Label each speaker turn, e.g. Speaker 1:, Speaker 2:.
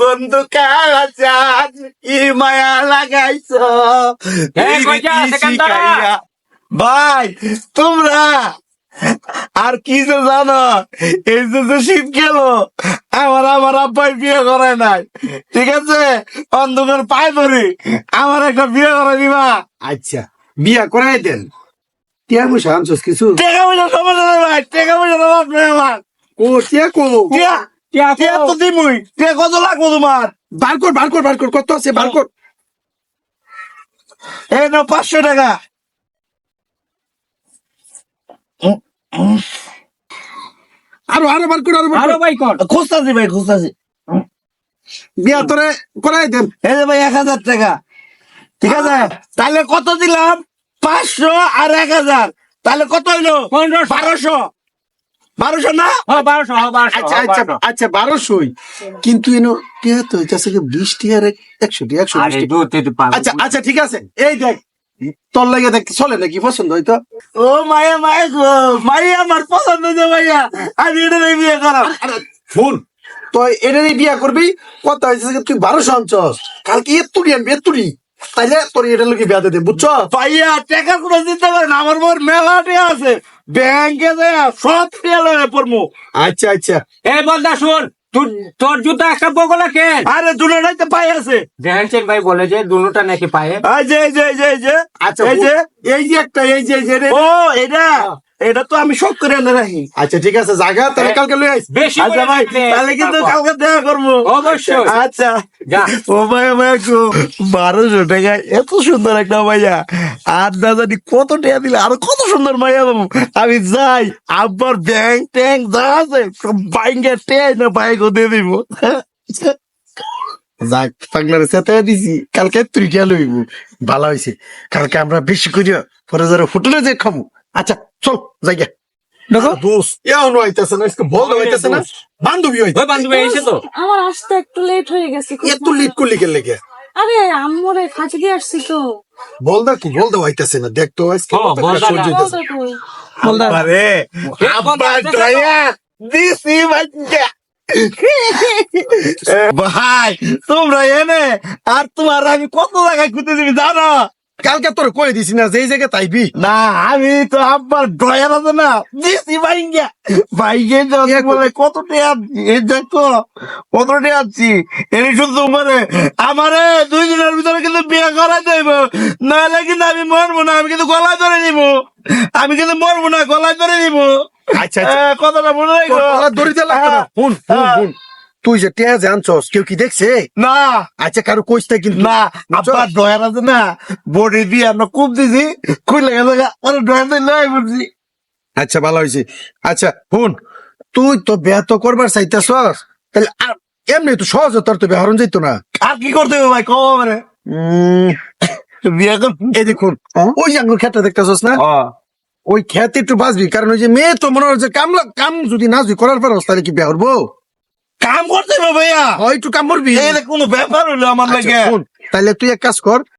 Speaker 1: বন্ধু ই মায়া লাগাইছ। শিখাইয়া। ভাই তোমরা আর কি যে জানো এই যে যে শীত গেল আমার আমার আব্বাই বিয়ে করে নাই। ঠিক আছে? অন্ধকার পায় ধরি আমার একটা বিয়ে করে দিবা।
Speaker 2: আচ্ছা বিয়া করাই দেন। টিয়া পয়সা আনছস কিছু?
Speaker 1: টাকা পয়সা সমস্যা নেই ভাই টাকা পয়সা অভাব নেই। আমার
Speaker 2: ও টিয়া কো
Speaker 1: টিয়া তো দিমুই? টিয়া কত লাগবো তোমার?
Speaker 2: বার কর বার কর বার কর কত আছে? বার কর।
Speaker 1: এই নাও পাঁচশো টাকা।
Speaker 2: আরও আরও বার কর আরও বার আরও
Speaker 3: ভাই কর।
Speaker 1: খুঁজতাছি ভাই খুঁজতাছি।
Speaker 2: বিয়া তোরে করাই দেন।
Speaker 1: এই যে ভাই এক হাজার টাকা। ঠিক আছে? তাহলে কত দিলাম? পাঁচশো আর এক হাজার। তাহলে কত হইল?
Speaker 3: পনেরোশো।
Speaker 1: বারোশো। বারোশো না?
Speaker 3: হ্যাঁ বারোশো হ্যাঁ বারোশো
Speaker 2: আচ্ছা
Speaker 3: হ্যাঁ,
Speaker 2: আচ্ছা আচ্ছা বারোশোই। কিন্তু এনো টিয়া তো হইতাছে কি বিশ টিয়ার একশো টিয়া একশো
Speaker 3: আরে
Speaker 2: আচ্ছা আচ্ছা ঠিক আছে। এই দেখ তোর লাগে চলে নাকি? পছন্দ হয়তো
Speaker 1: ও মায়া মায়া গো মাইয়া আমার পছন্দ যে মাইয়া আমি এটা নিয়ে বিয়ে
Speaker 2: তো এটারই বিয়া করবি? কত হয়েছে তুই বারোশো আনছস? কালকে এত্তুরি আনবি এত্তুরি তাইলে তোর এটা লোকে বিয়া দিয়ে বুঝছ
Speaker 1: ভাইয়া টাকা কোনো দিতে পারেন আমার বর মেলা আছে। ব্যাংকে যায় সব ফেলে পড়মু।
Speaker 2: আচ্ছা আচ্ছা।
Speaker 3: এই বলদা শুন তুই তোর জুতা একটা বগলা কেন?
Speaker 1: আরে দুটো নাইতে পায়ে আছে।
Speaker 3: দেখেন ভাই বলে যে দুনোটা নাকি পায়ে।
Speaker 1: এই যে এই যে এই যে
Speaker 2: আচ্ছা
Speaker 1: এই যে
Speaker 2: এই যে একটা এই যে এই যে রে।
Speaker 1: ও এটা? এটা তো আমি শখ করে এনে রাখি।
Speaker 2: আচ্ছা ঠিক আছে জায়গা তাহলে কালকে লই আইস।
Speaker 3: বেশি
Speaker 1: আচ্ছা ভাই তাহলে কিন্তু কালকে দেখা করব।
Speaker 3: অবশ্যই।
Speaker 1: আচ্ছা। ও ভাই ভাই গো বারোশো টাকা এত সুন্দর একটা মাইয়া। আর না জানি কত টাকা দিলে আর কত সুন্দর মাইয়া বাবু আমি যাই আব্বার ব্যাংক ট্যাঙ্ক যা আছে সব বাইকে টেন না বাইক দিয়ে দিব।
Speaker 2: যাক পাগলার সাথে দিছি। কালকে তুই লইব। ভালো হইছে। কালকে আমরা বেশি করি পরে যারা হোটেলে যে খামু আচ্ছা চল জায়গা দেখো। দোস্ত এও নইতেছে না আজকে বল হইতেছে না। বান্ধবী হইতে
Speaker 3: বান্ধবী এসে তো।
Speaker 4: আমার আসতে একটু লেট হয়ে গেছে
Speaker 2: এত লিট করলি কে লেগে?
Speaker 4: আরে আম্মুরে কাছে দিয়ে আসছি তো।
Speaker 2: বল দা কি বল দা হইতেছে না দেখ তো আজকে
Speaker 3: বলদা।
Speaker 1: আরে আব্বা ড্রাইভার দিছি বাচ্চা ভাই তোমরা এনে আর তোমার আমি কত জায়গায় খুঁজে দিবি জানো?
Speaker 2: কালকে তোর কই দিছি না? যেই জায়গায় তাইবি।
Speaker 1: না আমি তো আব্বার ড্রয়ার আছে না দিছি ভাইঙ্গা। ভাইঙ্গে যদি বলে কত টাকা এই দেখো কত টাকা আছি এনে শুধু মানে আমারে দুই দিনের ভিতরে কিন্তু বিয়ে করাই দেব। নাহলে কিন্তু আমি মরবো না আমি কিন্তু গলায় ধরে নিব। আমি কিন্তু মরবো না গলায় ধরে নিব।
Speaker 2: আচ্ছা আচ্ছা।
Speaker 1: কথাটা মনে রাখো।
Speaker 2: তোর গলা দড়ি দিয়ে লাগতো তুই যে টিয়া যে আনছস কেউ কি দেখছে?
Speaker 1: না।
Speaker 2: আচ্ছা কারও কইস না কিন্তু।
Speaker 1: না আব্বার ড্রয়ার আছে না বডি দিয়ে আমরা কূপ দিছি খুলে গেছে ওরা ড্রয়ার দিয়ে লয় বলছি
Speaker 2: আচ্ছা ভালো হয়েছে আচ্ছা হুন তুই তো বিয়া তো করবার চাইতেছস তাহলে আর এমনি তো সহজ তোর তো বিয়া হরণ যেত না।
Speaker 1: আর কি করতে হবে ভাই কম মানে
Speaker 2: উম,
Speaker 1: বিয়ে কর।
Speaker 2: এই দেখুন ওই যে আঙ্গুর খেতে দেখতেছস না? ওই খেতে একটু বাঁচবি কারণ ওই যে মেয়ে তো মনে হয় যে কাম কাম যদি না যদি করার পর তাহলে কি বিয়া হরবো
Speaker 1: কাম করতে হবে ভাইয়া।
Speaker 2: একটু কাম করবি?
Speaker 1: কোনো ব্যাপার হলো আমার
Speaker 2: আচ্ছা,
Speaker 1: লাগে।
Speaker 2: তাহলে তুই এক কাজ কর